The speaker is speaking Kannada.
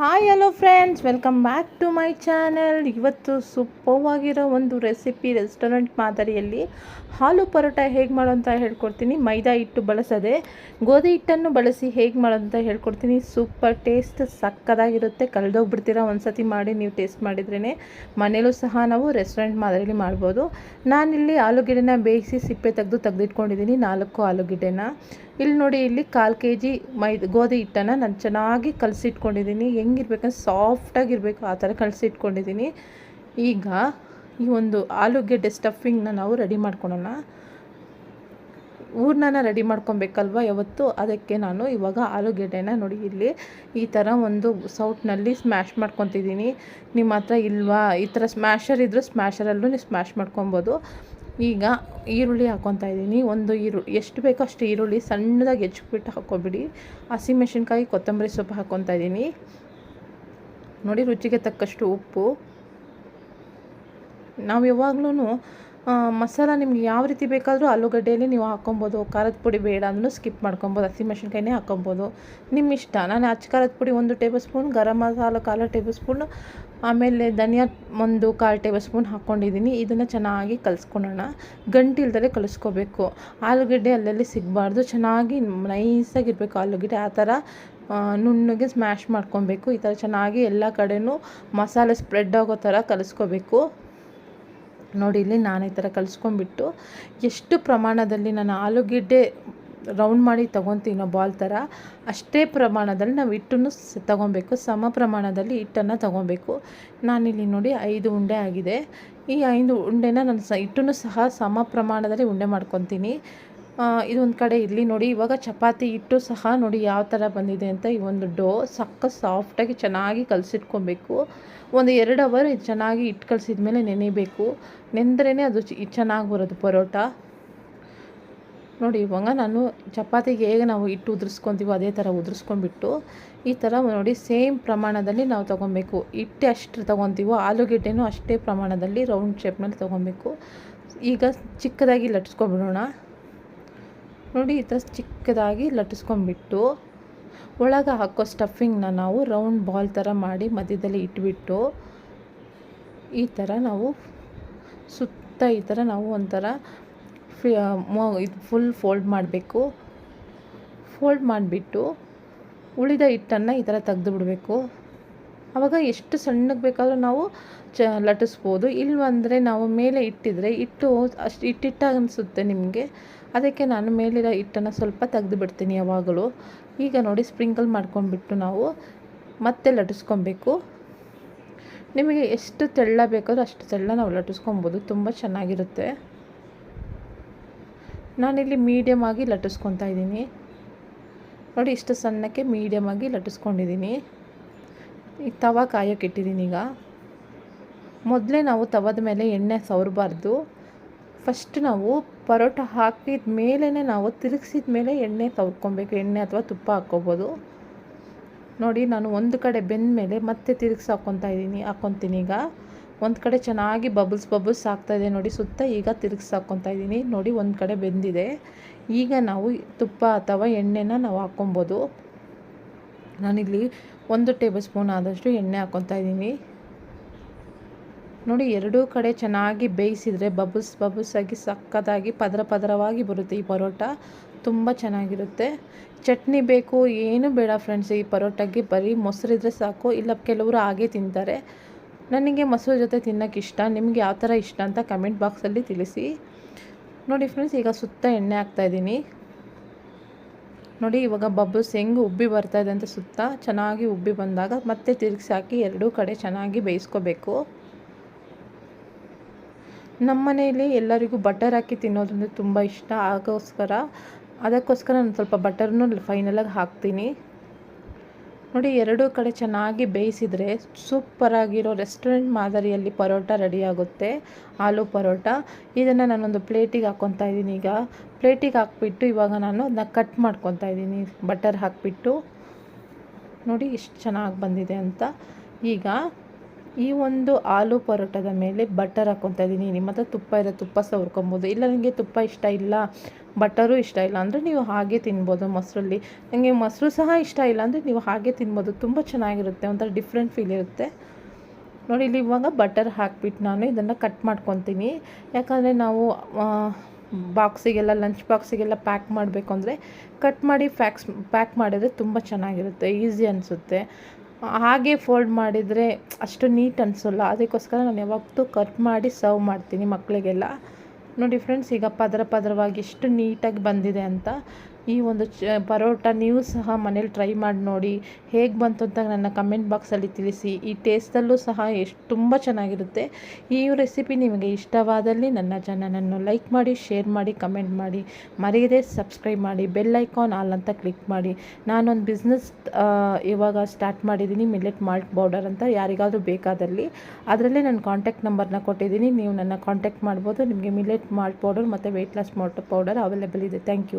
Hi hello friends welcome back to my channel ಇವತ್ತು ಸೂಪರ್ವಾಗಿರೋ ಒಂದು ರೆಸಿಪಿ ರೆಸ್ಟೋರೆಂಟ್ ಮಾದರಿಯಲ್ಲಿ ಹಾಲು ಪರೋಟ ಹೇಗೆ ಮಾಡೋ ಅಂತ ಹೇಳ್ಕೊಡ್ತೀನಿ. ಮೈದಾ ಹಿಟ್ಟು ಬಳಸದೆ, ಗೋಧಿ ಹಿಟ್ಟನ್ನು ಬಳಸಿ ಹೇಗೆ ಮಾಡೋ ಅಂತ ಹೇಳ್ಕೊಡ್ತೀನಿ. Super taste ಸಕ್ಕದಾಗಿರುತ್ತೆ. ಕಳೆದೋಗ್ಬಿಡ್ತೀರಾ ಒಂದು ಸತಿ ಮಾಡಿ ನೀವು ಟೇಸ್ಟ್ ಮಾಡಿದ್ರೇ ಮನೇಲೂ ಸಹ ನಾವು ರೆಸ್ಟೋರೆಂಟ್ ಮಾದರಿಯಲ್ಲಿ ಮಾಡ್ಬೋದು. ನಾನಿಲ್ಲಿ ಆಲೂಗೆಡ್ಡೆನ ಬೇಯಿಸಿ ಸಿಪ್ಪೆ ತೆಗೆದು ತೆಗೆದಿಟ್ಕೊಂಡಿದ್ದೀನಿ. ನಾಲ್ಕು ಆಲೂಗೆಡ್ಡೆನ. ಇಲ್ಲಿ ನೋಡಿ, ಇಲ್ಲಿ ಕಾಲು ಕೆ ಜಿ ಮೈ ಗೋಧಿ ಹಿಟ್ಟನ್ನು ನಾನು ಚೆನ್ನಾಗಿ ಕಲಸಿಟ್ಕೊಂಡಿದ್ದೀನಿ. ಹೆಂಗಿರ್ಬೇಕಂದ್ರೆ ಸಾಫ್ಟಾಗಿರಬೇಕು ಆ ಥರ ಕಲಸಿಟ್ಕೊಂಡಿದ್ದೀನಿ ಈಗ ಈ ಒಂದು ಆಲೂಗೆಡ್ಡೆ ಸ್ಟಫಿಂಗ್ನ ನಾವು ರೆಡಿ ಮಾಡ್ಕೊಳೋಣ. ಹೂರ್ಣನ ರೆಡಿ ಮಾಡ್ಕೊಬೇಕಲ್ವ ಯಾವತ್ತು? ಅದಕ್ಕೆ ನಾನು ಇವಾಗ ಆಲೂಗೆಡ್ಡೆನ ನೋಡಿ ಇಲ್ಲಿ ಈ ಥರ ಒಂದು ಸೌಟ್ನಲ್ಲಿ ಸ್ಮ್ಯಾಶ್ ಮಾಡ್ಕೊತಿದ್ದೀನಿ. ನಿಮ್ಮ ಹತ್ರ ಇಲ್ವಾ? ಈ ಥರ ಸ್ಮ್ಯಾಶರ್ ಇದ್ದರೂ ಸ್ಮ್ಯಾಶರಲ್ಲೂ ನೀವು ಸ್ಮ್ಯಾಶ್ ಮಾಡ್ಕೊಬೋದು. ಈಗ ಈರುಳ್ಳಿ ಹಾಕ್ಕೊತಾ ಇದ್ದೀನಿ. ಒಂದು ಈರುಳ್ಳಿ ಎಷ್ಟು ಬೇಕೋ ಅಷ್ಟು ಈರುಳ್ಳಿ ಸಣ್ಣದಾಗಿ ಹೆಚ್ಬಿಟ್ಟು ಹಾಕ್ಕೊಬಿಡಿ ಹಸಿಮೆಣ್ಸಿನ್ಕಾಯಿ ಕೊತ್ತಂಬರಿ ಸೊಪ್ಪು ಹಾಕ್ಕೊತಾ ಇದ್ದೀನಿ. ನೋಡಿ ರುಚಿಗೆ ತಕ್ಕಷ್ಟು ಉಪ್ಪು. ನಾವು ಯಾವಾಗ್ಲೂ ಮಸಾಲ ನಿಮ್ಗೆ ಯಾವ ರೀತಿ ಬೇಕಾದರೂ ಆಲೂಗಡ್ಡೆಯಲ್ಲಿ ನೀವು ಹಾಕ್ಕೊಬೋದು, ಖಾರದ ಪುಡಿ ಬೇಡ ಅಂದ್ರೂ ಸ್ಕಿಪ್ ಮಾಡ್ಕೊಬೋದು ಹಸಿಮೆಣ್ಸಿನ್ಕಾಯಿನೇ ಹಾಕೊಬೋದು ನಿಮ್ಮ ಇಷ್ಟ. ನಾನು ಅಚ್ಚ ಖಾರದ ಪುಡಿ ಒಂದು ಟೇಬಲ್ ಸ್ಪೂನ್ ಗರಂ ಮಸಾಲ ಕಾಲು ಟೇಬಲ್ ಸ್ಪೂನ್ ಆಮೇಲೆ ಧನಿಯಾ ಒಂದು ಕಾಲು ಟೇಬಲ್ ಸ್ಪೂನ್ ಹಾಕ್ಕೊಂಡಿದ್ದೀನಿ ಇದನ್ನು ಚೆನ್ನಾಗಿ ಕಲಿಸ್ಕೊಳ್ಳೋಣ. ಗಂಟಿಲ್ದಲೇ ಕಲಿಸ್ಕೋಬೇಕು. ಆಲೂಗಡ್ಡೆ ಅಲ್ಲಲ್ಲಿ ಸಿಗಬಾರ್ದು. ಚೆನ್ನಾಗಿ ನೈಸಾಗಿರಬೇಕು ಆಲೂಗಡ್ಡೆ. ಆ ಥರ ನುಣ್ಣಗೆ ಸ್ಮ್ಯಾಶ್ ಮಾಡ್ಕೊಬೇಕು. ಈ ಥರ ಚೆನ್ನಾಗಿ ಎಲ್ಲ ಕಡೆಯೂ ಮಸಾಲೆ ಸ್ಪ್ರೆಡ್ ಆಗೋ ಥರ ಕಲಿಸ್ಕೋಬೇಕು. ನೋಡಿ, ಇಲ್ಲಿ ನಾನು ಈ ಥರ ಕಲಿಸ್ಕೊಂಡ್ಬಿಟ್ಟು ಎಷ್ಟು ಪ್ರಮಾಣದಲ್ಲಿ ನಾನು ಆಲೂಗೆಡ್ಡೆ ರೌಂಡ್ ಮಾಡಿ ತೊಗೊತೀನೋ ಬಾಲ್ ಥರ ಅಷ್ಟೇ ಪ್ರಮಾಣದಲ್ಲಿ ನಾವು ಹಿಟ್ಟನ್ನು ತೊಗೊಬೇಕು. ಸಮ ಪ್ರಮಾಣದಲ್ಲಿ ಹಿಟ್ಟನ್ನು ತೊಗೊಬೇಕು. ನಾನಿಲ್ಲಿ ನೋಡಿ ಐದು ಉಂಡೆ ಆಗಿದೆ. ಈ ಐದು ಉಂಡೆನ ನಾನು ಸ, ಹಿಟ್ಟನ್ನು ಸಹ ಸಮ ಪ್ರಮಾಣದಲ್ಲಿ ಉಂಡೆ ಮಾಡ್ಕೊತೀನಿ. ಇದೊಂದು ಕಡೆ ಇರಲಿ ನೋಡಿ. ಇವಾಗ ಚಪಾತಿ ಹಿಟ್ಟು ಸಹ ನೋಡಿ ಯಾವ ಥರ ಬಂದಿದೆ ಅಂತ ಈ ಒಂದು ಡೋ ಸಕ್ಕ ಸಾಫ್ಟಾಗಿ ಚೆನ್ನಾಗಿ ಕಲಸಿಟ್ಕೊಬೇಕು. ಒಂದು ಎರಡು ಅವರ್ ಇದು ಚೆನ್ನಾಗಿ ಹಿಟ್ಟು ಕಲಸಿದ ಮೇಲೆ ನೆನೆಯಬೇಕು ನೆಂದ್ರೇ ಅದು ಚೆನ್ನಾಗಿ ಬರೋದು ಪರೋಟ. ನೋಡಿ ಇವಾಗ ನಾನು ಚಪಾತಿಗೆ ಹೇಗೆ ನಾವು ಹಿಟ್ಟು ಉದುರಿಸ್ಕೊತೀವೋ ಅದೇ ಥರ ಉದುರಿಸ್ಕೊಂಡ್ಬಿಟ್ಟು ಈ ಥರ ನೋಡಿ ಸೇಮ್ ಪ್ರಮಾಣದಲ್ಲಿ ನಾವು ತೊಗೊಬೇಕು. ಹಿಟ್ಟು ಅಷ್ಟು ತೊಗೊತೀವೋ, ಆಲೂಗೆಡ್ಡೆನೂ ಅಷ್ಟೇ ಪ್ರಮಾಣದಲ್ಲಿ ರೌಂಡ್ ಶೇಪ್ನಲ್ಲಿ ತೊಗೊಬೇಕು. ಈಗ ಚಿಕ್ಕದಾಗಿ ಲಟ್ಸ್ಕೊಬಿಡೋಣ ನೋಡಿ, ಈ ಥರ ಚಿಕ್ಕದಾಗಿ ಲಟ್ಟಿಸ್ಕೊಂಡ್ಬಿಟ್ಟು ಒಳಗೆ ಹಾಕೋ ಸ್ಟಫಿಂಗ್ನ ನಾವು ರೌಂಡ್ ಬಾಲ್ ಥರ ಮಾಡಿ ಮಧ್ಯದಲ್ಲಿ ಇಟ್ಬಿಟ್ಟು ಈ ಥರ ನಾವು ಸುತ್ತ ಈ ಥರ ನಾವು ಒಂಥರ ಇದು ಫುಲ್ ಫೋಲ್ಡ್ ಮಾಡಬೇಕು. ಫೋಲ್ಡ್ ಮಾಡಿಬಿಟ್ಟು ಉಳಿದ ಹಿಟ್ಟನ್ನು ಈ ಥರ ತೆಗೆದು ಬಿಡಬೇಕು ಆವಾಗ ಎಷ್ಟು ಸಣ್ಣಗೆ ಬೇಕಾದರೂ ನಾವು ಚ ಲಟ್ಟಿಸ್ಬೋದು. ಇಲ್ಲವಂದರೆ ನಾವು ಮೇಲೆ ಇಟ್ಟಿದ್ರೆ ಹಿಟ್ಟು ಅಷ್ಟು ಇಟ್ಟಿಟ್ಟ ಅನಿಸುತ್ತೆ ನಿಮಗೆ. ಅದಕ್ಕೆ ನಾನು ಮೇಲಿರೋ ಹಿಟ್ಟನ್ನು ಸ್ವಲ್ಪ ತೆಗೆದು ಬಿಡ್ತೀನಿ ಯಾವಾಗಲೂ. ಈಗ ನೋಡಿ ಸ್ಪ್ರಿಂಕಲ್ ಮಾಡ್ಕೊಂಡ್ಬಿಟ್ಟು ನಾವು ಮತ್ತೆ ಲಟ್ಟಿಸ್ಕೊಬೇಕು. ನಿಮಗೆ ಎಷ್ಟು ತೆಳ್ಳ ಬೇಕಾದ್ರೂ ಅಷ್ಟು ತೆಳ್ಳ ನಾವು ಲಟ್ಟಿಸ್ಕೊಬೋದು. ತುಂಬ ಚೆನ್ನಾಗಿರುತ್ತೆ. ನಾನಿಲ್ಲಿ ಮೀಡಿಯಮ್ ಆಗಿ ಲಟ್ಟಿಸ್ಕೊತಾ ಇದ್ದೀನಿ. ನೋಡಿ ಇಷ್ಟು ಸಣ್ಣಕ್ಕೆ ಮೀಡಿಯಮ್ ಆಗಿ ಲಟ್ಟಿಸ್ಕೊಂಡಿದ್ದೀನಿ. ಈಗ ತವ ಕಾಯೋಕೆ ಇಟ್ಟಿದ್ದೀನಿ ಈಗ. ಮೊದಲೇ ನಾವು ತವದ ಮೇಲೆ ಎಣ್ಣೆ ಸವರಬಾರ್ದು. ಫಸ್ಟ್ ನಾವು ಪರೋಟ ಹಾಕಿದ ಮೇಲೇ ನಾವು ತಿರುಗಿಸಿದ ಮೇಲೆ ಎಣ್ಣೆ ಸವರ್ಕೊಬೇಕು. ಎಣ್ಣೆ ಅಥವಾ ತುಪ್ಪ ಹಾಕ್ಕೋಬೋದು. ನೋಡಿ, ನಾನು ಒಂದು ಕಡೆ ಬೆಂದ ಮೇಲೆ ಮತ್ತೆ ತಿರುಗಿಸಿ ಹಾಕ್ಕೊತಾ ಇದ್ದೀನಿ, ಹಾಕ್ಕೊತೀನಿ ಈಗ. ಒಂದು ಕಡೆ ಚೆನ್ನಾಗಿ ಬಬಲ್ಸ್ ಬಬಲ್ಸ್ ಆಗ್ತಾಯಿದೆ ನೋಡಿ, ಸುತ್ತ ಈಗ ತಿರುಗಿಸಿ ಹಾಕ್ಕೊತಾ ಇದ್ದೀನಿ. ನೋಡಿ, ಒಂದು ಕಡೆ ಬೆಂದಿದೆ. ಈಗ ನಾವು ತುಪ್ಪ ಅಥವಾ ಎಣ್ಣೆನ ನಾವು ಹಾಕ್ಕೊಬೋದು. ನಾನಿಲ್ಲಿ ಒಂದು ಟೇಬಲ್ ಸ್ಪೂನ್ ಆದಷ್ಟು ಎಣ್ಣೆ ಹಾಕ್ಕೊತಾ ಇದ್ದೀನಿ. ನೋಡಿ, ಎರಡೂ ಕಡೆ ಚೆನ್ನಾಗಿ ಬೇಯಿಸಿದರೆ ಬಬಲ್ಸ್ ಬಬಲ್ಸ್ ಆಗಿ ಸಕ್ಕತ್ತಾಗಿ ಪದರ ಪದರವಾಗಿ ಬರುತ್ತೆ ಈ ಪರೋಟ. ತುಂಬ ಚೆನ್ನಾಗಿರುತ್ತೆ. ಚಟ್ನಿ ಬೇಕು, ಏನು ಬೇಡ ಫ್ರೆಂಡ್ಸ್ ಈ ಪರೋಟಕ್ಕೆ ಬರೀ ಮೊಸರಿದ್ರೆ ಸಾಕು, ಇಲ್ಲ ಕೆಲವರು ಹಾಗೆ ತಿಂತಾರೆ. ನನಗೆ ಮೊಸರು ಜೊತೆ ತಿನ್ನೋಕ್ಕೆ ಇಷ್ಟ, ನಿಮ್ಗೆ ಯಾವ ಥರ ಇಷ್ಟ ಅಂತ ಕಮೆಂಟ್ ಬಾಕ್ಸಲ್ಲಿ ತಿಳಿಸಿ. ನೋಡಿ ಫ್ರೆಂಡ್ಸ್ ಈಗ ಸುತ್ತ ಎಣ್ಣೆ ಹಾಕ್ತಾಯಿದ್ದೀನಿ ನೋಡಿ, ಇವಾಗ ಬಬ್ಬಲ್ಸ್ ಹೆಂಗೆ ಉಬ್ಬಿ ಬರ್ತಾ ಇದೆ ಅಂತ ಸುತ್ತ ಚೆನ್ನಾಗಿ ಉಬ್ಬಿ ಬಂದಾಗ ಮತ್ತೆ ತಿರುಗಿಸಿ ಹಾಕಿ ಎರಡೂ ಕಡೆ ಚೆನ್ನಾಗಿ ಬೇಯಿಸ್ಕೋಬೇಕು. ನಮ್ಮ ಮನೆಯಲ್ಲಿ ಎಲ್ಲರಿಗೂ ಬಟರ್ ಹಾಕಿ ತಿನ್ನೋದಂದರೆ ತುಂಬ ಇಷ್ಟ. ಆಗೋಸ್ಕರ ಅದಕ್ಕೋಸ್ಕರ ನಾನು ಸ್ವಲ್ಪ ಬಟರ್ನು ಫೈನಲಾಗಿ ಹಾಕ್ತೀನಿ. ನೋಡಿ, ಎರಡೂ ಕಡೆ ಚೆನ್ನಾಗಿ ಬೇಯಿಸಿದರೆ ಸೂಪರಾಗಿರೋ ರೆಸ್ಟೋರೆಂಟ್ ಮಾದರಿಯಲ್ಲಿ ಪರೋಟ ರೆಡಿಯಾಗುತ್ತೆ, ಆಲೂ ಪರೋಟ. ಇದನ್ನು ನಾನೊಂದು ಪ್ಲೇಟಿಗೆ ಹಾಕ್ಕೊತಾ ಇದ್ದೀನಿ ಈಗ. ಪ್ಲೇಟಿಗೆ ಹಾಕ್ಬಿಟ್ಟು ಇವಾಗ ನಾನು ಅದನ್ನ ಕಟ್ ಮಾಡ್ಕೊತಾ ಇದ್ದೀನಿ, ಬಟರ್ ಹಾಕಿಬಿಟ್ಟು. ನೋಡಿ ಎಷ್ಟು ಚೆನ್ನಾಗಿ ಬಂದಿದೆ ಅಂತ. ಈಗ ಈ ಒಂದು ಆಲೂ ಪರೋಟದ ಮೇಲೆ ಬಟರ್ ಹಾಕ್ಕೊತಾ ಇದ್ದೀನಿ ನಿಮ್ಮ ಹತ್ರ ತುಪ್ಪ ಇರೋ ತುಪ್ಪ ಸವರ್ಕೊಬೋದು. ಇಲ್ಲ ನನಗೆ ತುಪ್ಪ ಇಷ್ಟ ಇಲ್ಲ, ಬಟರು ಇಷ್ಟ ಇಲ್ಲ ಅಂದರೆ ನೀವು ಹಾಗೆ ತಿನ್ಬೋದು ಮೊಸರಲ್ಲಿ. ನನಗೆ ಮೊಸರು ಸಹ ಇಷ್ಟ ಇಲ್ಲ ಅಂದರೆ ನೀವು ಹಾಗೆ ತಿನ್ಬೋದು. ತುಂಬ ಚೆನ್ನಾಗಿರುತ್ತೆ, ಒಂಥರ ಡಿಫ್ರೆಂಟ್ ಫೀಲ್ ಇರುತ್ತೆ. ನೋಡಿ, ಇಲ್ಲಿ ಇವಾಗ ಬಟರ್ ಹಾಕ್ಬಿಟ್ಟು ನಾನು ಇದನ್ನು ಕಟ್ ಮಾಡ್ಕೊತೀನಿ. ಯಾಕಂದರೆ ನಾವು ಬಾಕ್ಸಿಗೆಲ್ಲ ಲಂಚ್ ಬಾಕ್ಸಿಗೆಲ್ಲ ಪ್ಯಾಕ್ ಮಾಡಬೇಕು ಅಂದರೆ ಕಟ್ ಮಾಡಿ ಫ್ಯಾಕ್ಸ್ ಪ್ಯಾಕ್ ಮಾಡಿದರೆ ತುಂಬ ಚೆನ್ನಾಗಿರುತ್ತೆ ಈಸಿ ಅನಿಸುತ್ತೆ. ಹಾಗೆ ಫೋಲ್ಡ್ ಮಾಡಿದರೆ ಅಷ್ಟು ನೀಟ್ ಅನಿಸೋಲ್ಲ. ಅದಕ್ಕೋಸ್ಕರ ನಾನು ಯಾವತ್ತೂ ಕಟ್ ಮಾಡಿ ಸರ್ವ್ ಮಾಡ್ತೀನಿ ಮಕ್ಕಳಿಗೆಲ್ಲ ನೋಡಿ ಫ್ರೆಂಡ್ಸ್ ಈಗ ಪದರ ಪದರವಾಗಿ ಎಷ್ಟು ನೀಟಾಗಿ ಬಂದಿದೆ ಅಂತ. ಈ ಒಂದು ಚ, ಪರೋಟ ನೀವು ಸಹ ಮನೇಲಿ ಟ್ರೈ ಮಾಡಿ ನೋಡಿ ಹೇಗೆ ಬಂತು ಅಂತ ನನ್ನ ಕಮೆಂಟ್ ಬಾಕ್ಸಲ್ಲಿ ತಿಳಿಸಿ. ಈ ಟೇಸ್ಟಲ್ಲೂ ಸಹ ಎಷ್ಟು, ತುಂಬ ಚೆನ್ನಾಗಿರುತ್ತೆ. ಈ ರೆಸಿಪಿ ನಿಮಗೆ ಇಷ್ಟವಾದಲ್ಲಿ ನನ್ನ ಚಾನಲನ್ನು ಲೈಕ್ ಮಾಡಿ ಶೇರ್ ಮಾಡಿ ಕಮೆಂಟ್ ಮಾಡಿ. ಮರೆಯದೆ ಸಬ್ಸ್ಕ್ರೈಬ್ ಮಾಡಿ ಬೆಲ್ ಐಕಾನ್ ಆಲ್ ಅಂತ ಕ್ಲಿಕ್ ಮಾಡಿ. ನಾನೊಂದು ಬಿಸ್ನೆಸ್ ಇವಾಗ ಸ್ಟಾರ್ಟ್ ಮಾಡಿದ್ದೀನಿ ಮಿಲ್ಲೆಟ್ ಮಾಲ್ಟ್ ಪೌಡರ್ ಅಂತ ಯಾರಿಗಾದರೂ ಬೇಕಾದಲ್ಲಿ. ಅದರಲ್ಲೇ ನನ್ನ ಕಾಂಟ್ಯಾಕ್ಟ್ ನಂಬರ್ನ ಕೊಟ್ಟಿದ್ದೀನಿ. ನೀವು ನನ್ನ ಕಾಂಟ್ಯಾಕ್ಟ್ ಮಾಡ್ಬೋದು. ನಿಮಗೆ ಮಿಲ್ಲೆಟ್ ಮಾಲ್ಟ್ ಪೌಡರ್ ಮತ್ತು weight loss malt powder available ಇದೆ. Thank you